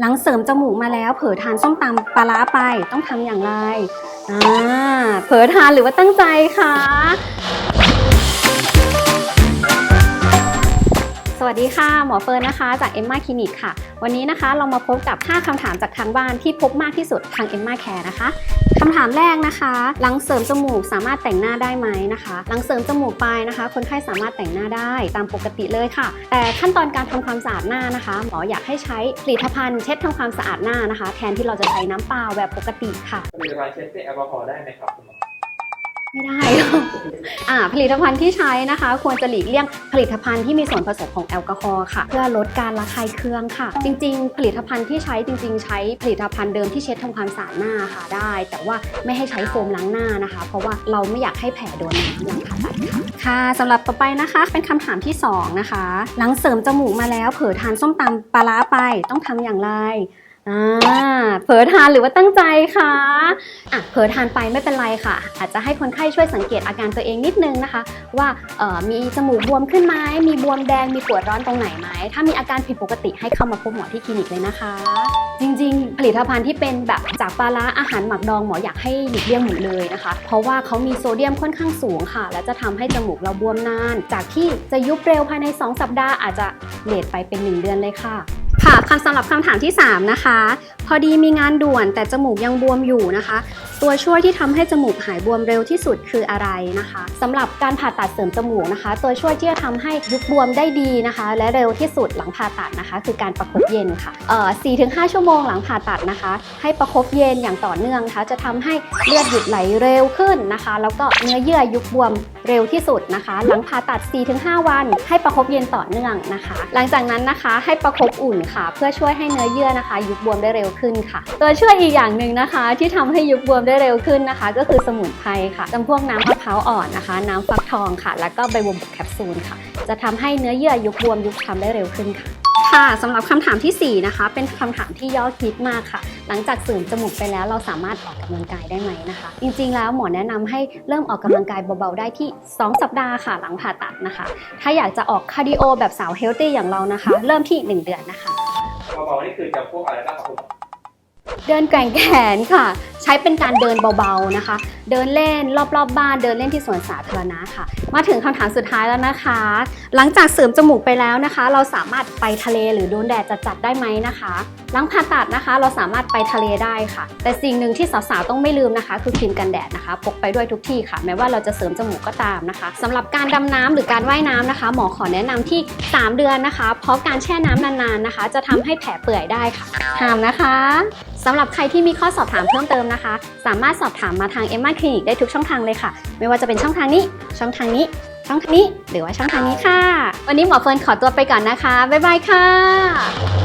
หลังเสริมจมูกมาแล้ว เผลอทานส้มตำปลาร้าไปต้องทำอย่างไรอ่าเผลอทานหรือว่าตั้งใจคะ วัสดีค่ะ หมอเฟิร์นนะคะ จากเอ็มมาคลินิกค่ะ วันนี้นะคะเรามาพบกับ 5คำถามจากทางบ้านที่พบมากที่สุดทางเอ็มมาแคร์นะคะคำถามแรกนะคะ หลังเสริมจมูกสามารถแต่งหน้าได้ไหมนะคะ หลังเสริมจมูกไปนะคะ คนไข้สามารถแต่งหน้าได้ตามปกติเลยค่ะ แต่ขั้นตอนการทำความสะอาดหน้านะคะ หมออยากให้ใช้ผลิตภัณฑ์เช็ดทำความสะอาดหน้านะคะ แทนที่เราจะใช้น้ำเปล่าแบบปกติค่ะผลิตภัณฑ์เช็ดด้วยแอลกอฮอล์ได้ไหมครับ ไม่ได้ อ่าผลิตภัณฑ์ที่ใช้นะคะ ควรจะหลีกเลี่ยงผลิตภัณฑ์ที่มีส่วนผสมของแอลกอฮอล์ค่ะ เพื่อลดการระคายเคืองค่ะ จริง ๆ ผลิตภัณฑ์ที่ใช้จริง ๆ ใช้ผลิตภัณฑ์เดิมที่เช็ดทำความสะอาดหน้าค่ะได้ แต่ว่าไม่ให้ใช้โฟมล้างหน้านะคะ เพราะว่าเราไม่อยากให้แผลโดนน้ำหลังผ่าตัดค่ะค่ะสำหรับต่อไปนะคะ เป็นคำถามที่สองนะคะ หลังเสริมจมูกมาแล้วเผลอทานส้มตำปลาร้าไปต้องทำอย่างไร อ่าเผลอทานหรือว่าตั้งใจคะอะเผลอทานไปไม่เป็นไรค่ะ อาจจะให้คนไข้ช่วยสังเกตอาการตัวเองนิดนึงนะคะ ว่าเออมีจมูกบวมขึ้นไหมมีบวมแดงมีปวดร้อนตรงไหนไหมถ้ามีอาการผิดปกติให้เข้ามาพบหมอที่คลินิกเลยนะคะ จริงๆ ผลิตภัณฑ์ที่เป็นแบบจากปลาร้าอาหารหมักดองหมออยากให้หลีกเลี่ยงหมดเลยนะคะ เพราะว่าเขามีโซเดียมค่อนข้างสูงค่ะ และจะทำให้จมูกเราบวมนาน จากที่จะยุบเร็วภายใน 2 สัปดาห์อาจจะเลทไปเป็น 1 เดือนเลยค่ะ ค่ะคำสำหรับคำถามที่ 3 นะคะ พอดีมีงานด่วนแต่จมูกยังบวมอยู่นะคะ ตัวช่วยที่ทำให้จมูกหายบวมเร็วที่สุดคืออะไรนะคะสำหรับการผ่าตัดเสริมจมูกนะคะ ตัวช่วยที่จะทำให้ยุบบวมได้ดีนะคะ และเร็วที่สุดหลังผ่าตัดนะคะ คือการประคบเย็นค่ะเอ่อ4-5ชั่วโมงหลังผ่าตัดนะคะ ให้ประคบเย็นอย่างต่อเนื่องนะคะ จะทำให้เลือดหยุดไหลเร็วขึ้นนะคะ แล้วก็เนื้อเยื่อยุบบวมเร็วที่สุดนะคะ หลังผ่าตัด 4-5 วัน ให้ประคบเย็นต่อเนื่องนะคะ หลังจากนั้นนะคะให้ประคบอุ่นค่ะ เพื่อช่วยให้เนื้อเยื่อนะคะ ยุบบวมได้เร็วขึ้นค่ะ ตัวช่วยอีกอย่างหนึ่งนะคะ ที่ทำให้ยุบบวมได้เร็วขึ้นนะคะ ก็คือสมุนไพรค่ะจำพวกน้ำมะพร้าวอ่อนนะคะ น้ำฟักทองค่ะ แล้วก็ใบบัวบกแคปซูลค่ะ จะทำให้เนื้อเยื่อยุบบวมยุบช้ำได้เร็วขึ้นค่ะค่ะสำหรับคำถามทีสี่4 นะคะ เป็นคำถามที่ยอดฮิตมากค่ะ หลังจากสริมจมูกไปแล้วเราสามารถออกกำลังกายได้ไหมนะคะ จริงๆ แล้วหมอแนะนำให้เริ่มออกกำลังกายเบาๆ ได้ที่ 2 สัปดาห์ค่ะ หลังผ่าตัดนะคะ ถ้าอยากจะออกคาร์ดิโอแบบสาวเฮลตี้อย่างเรานะคะ เริ่มที่ 1 เดือนนะคะเบาๆนี่คือจะพวกอะไรบ้างครับคุณ เดินแกว่งแขนค่ะ ใช้เป็นการเดินเบาๆนะคะ เดินเล่นรอบๆบบ้านเดินเล่นที่สวนสาธารณะค่ะ มาถึงคำถามสุดท้ายแล้วนะคะ หลังจากเสริมจมูกไปแล้วนะคะ เราสามารถไปทะเลหรือโดนแดดจัดๆได้ไหมนะคะ หลังผ่าตัดนะคะ เราสามารถไปทะเลได้ค่ะ แต่สิ่งหนึ่งที่สาวๆต้องไม่ลืมนะคะ คือครีมกันแดดนะคะพกไปด้วยทุกที่ค่ะ แม้ว่าเราจะเสริมจมูกก็ตามนะคะสำหรับการดำน้ำหรือการว่ายน้ำนะคะ หมอขอแนะนำที่ 3 เดือนนะคะ เพราะการแช่น้ำนานๆนะคะ จะทำให้แผลเปื่อยได้ค่ะห้ามนะคะสำหรับใครที่มีข้อสอบถามเพิ่มเติมนะคะ สามารถสอบถามมาทาง Emma Clinic ได้ทุกช่องทางเลยค่ะ ไม่ว่าจะเป็นช่องทางนี้ ช่องทางนี้ ช่องทางนี้ หรือว่าช่องทางนี้ค่ะ วันนี้หมอเฟิร์นขอตัวไปก่อนนะคะ บ๊ายบายค่ะ